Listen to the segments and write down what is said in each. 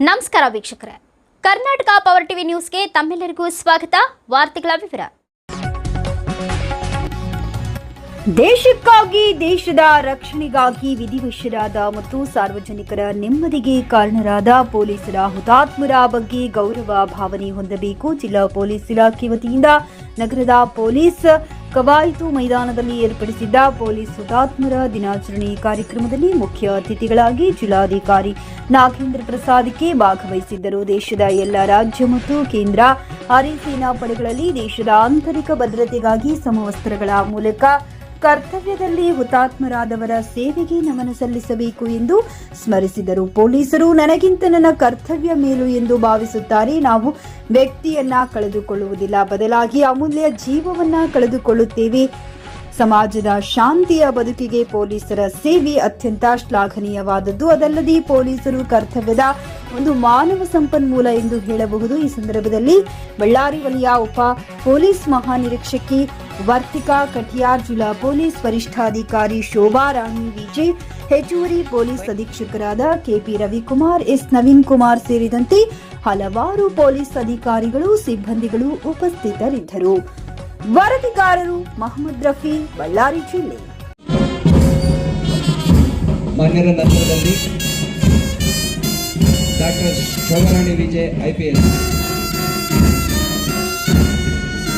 ನಮಸ್ಕಾರ ವೀಕ್ಷಕರೇ. Karnataka power TV ನ್ಯೂಸ್ಗೆ ತಮ್ಮೆಲ್ಲರಿಗೂ ಸ್ವಾಗತ. ವಾರ್ತೆಗಳ ವಿವರ. ದೇಶಕ್ಕಾಗಿ, ದೇಶದ ರಕ್ಷಣೆಗಾಗಿ ವಿಧಿವಶರಾದ ಮತ್ತು ಸಾರ್ವಜನಿಕರ ನೆಮ್ಮದಿಗೆ ಕಾರಣರಾದ ಪೊಲೀಸರ ಹುತಾತ್ಮರ ಬಗ್ಗೆ ಗೌರವ ಭಾವನೆ ಹೊಂದಬೇಕು ಜಿಲ್ಲಾ ಪೊಲೀಸ್ ಇಲಾಖೆ ವತಿಯಿಂದ ನಗರದ ಪೊಲೀಸ್ ಕವಾಯತು ಮೈದಾನದಲ್ಲಿ ಏರ್ಪಡಿಸಿದ್ದ ಪೊಲೀಸ್ ಹುತಾತ್ಮರ ದಿನಾಚರಣೆ ಕಾರ್ಯಕ್ರಮದಲ್ಲಿ ಮುಖ್ಯ ಅತಿಥಿಗಳಾಗಿ ಜಿಲ್ಲಾಧಿಕಾರಿ ನಾಗೇಂದ್ರ ಪ್ರಸಾದ್ಗೆ ಭಾಗವಹಿಸಿದ್ದರು. ದೇಶದ ಎಲ್ಲ ರಾಜ್ಯ ಮತ್ತು ಕೇಂದ್ರ ಅರೆ ಸೇನಾ ಪಡೆಗಳಲ್ಲಿ ದೇಶದ ಆಂತರಿಕ ಭದ್ರತೆಗಾಗಿ ಸಮವಸ್ತ್ರಗಳ ಮೂಲಕ ಕರ್ತವ್ಯದಲ್ಲಿ ಹುತಾತ್ಮರಾದವರ ಸೇವೆಗೆ ನಮನ ಸಲ್ಲಿಸಬೇಕು ಎಂದು ಸ್ಮರಿಸಿದರು. ಪೊಲೀಸರು, ನನಗಿಂತ ನನ್ನ ಕರ್ತವ್ಯ ಮೇಲು ಎಂದು ಭಾವಿಸುತ್ತಾರೆ. ನಾವು ವ್ಯಕ್ತಿಯನ್ನ ಕಳೆದುಕೊಳ್ಳುವುದಿಲ್ಲ. ಬದಲಾಗಿ ಅಮೂಲ್ಯ ಜೀವವನ್ನ ಕಳೆದುಕೊಳ್ಳುತ್ತೇವೆ. ಸಮಾಜದ ಶಾಂತಿಯ ಬದುಕಿಗೆ ಪೊಲೀಸರ ಸೇವೆ ಅತ್ಯಂತ ಶ್ಲಾಘನೀಯವಾದದ್ದು. ಅದಲ್ಲದೆ ಪೊಲೀಸರು ಕರ್ತವ್ಯದ ಒಂದು ಮಾನವ ಸಂಪನ್ಮೂಲ ಎಂದು ಹೇಳಬಹುದು. ಈ ಸಂದರ್ಭದಲ್ಲಿ ಬಳ್ಳಾರಿ ವಲಯ ಉಪ ಪೊಲೀಸ್ ಮಹಾನಿರೀಕ್ಷಕಿ ವರ್ತಿಕಾ ಕಟಿಯಾರ್ ಜಿಲ್ಲಾ ಪೊಲೀಸ್ ವರಿಷ್ಠಾಧಿಕಾರಿ ಶೋಭಾ ರಾಣಿ ವಿಜಯ್, ಹೆಚ್ಚುವರಿ police ಅಧೀಕ್ಷಕರಾದ K P Ravikumar, S Naveen Kumar ಸೇರಿದಂತೆ ಹಲವಾರು ಪೊಲೀಸ್ ಅಧಿಕಾರಿಗಳು, ಸಿಬ್ಬಂದಿಗಳು ಉಪಸ್ಥಿತರಿದ್ದರು. ವರದಿಗಾರರು ಮಹಮ್ಮದ್ ರಫಿ, ಬಳ್ಳಾರಿ ಜಿಲ್ಲೆ. ಡಾಕ್ಟರ್ ಶೋಭಾರಾಣಿ ವಿಜಯ್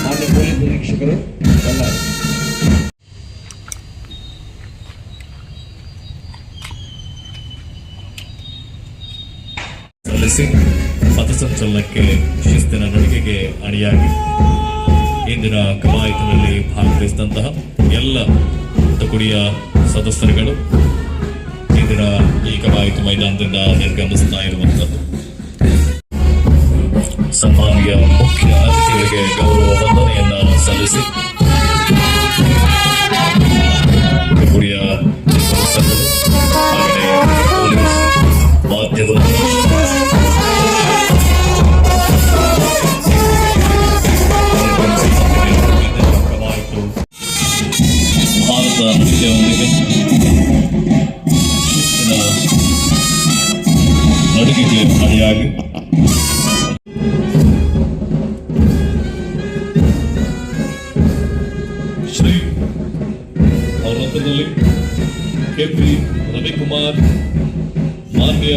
ಮಾನ್ಯ ಪೊಲೀಸ್ ನಿರೀಕ್ಷಕರು ಸಲ್ಲಿಸಿ ಪಥಸಂಚಲನಕ್ಕೆ ಶಿಸ್ತಿನ ನಡಿಗೆಗೆ ಅಣಿಯಾಗಿ ಇಂದಿನ ಕವಾಯತಿನಲ್ಲಿ ಭಾಗವಹಿಸಿದಂತಹ ಎಲ್ಲ ತುಕುಡಿಯ ಸದಸ್ಯರುಗಳು ಇಂದಿನ ಈ ಕವಾಯತು ಮೈದಾನದಿಂದ ನಿರ್ಗಮಿಸ್ತಾ ಇರುವಂಥದ್ದು ಸನ್ಮಾನ್ಯ ಮುಖ್ಯ ಅತಿಥಿಗಳಿಗೆ ಗೌರವ ವಂದನೆಯನ್ನ ಸಲ್ಲಿಸಿ ತುಕುಡಿಯ ಸದಸ್ಯರು ಶಿಸ್ತಿನ ನಡುಗೆಗೆ ಅಣಿಯಾಗಿ ಶ್ರೀ ಅವರ ನಂತರದಲ್ಲಿ ಕೆ ಪಿ ರವಿಕುಮಾರ್ ಮಾನ್ಯ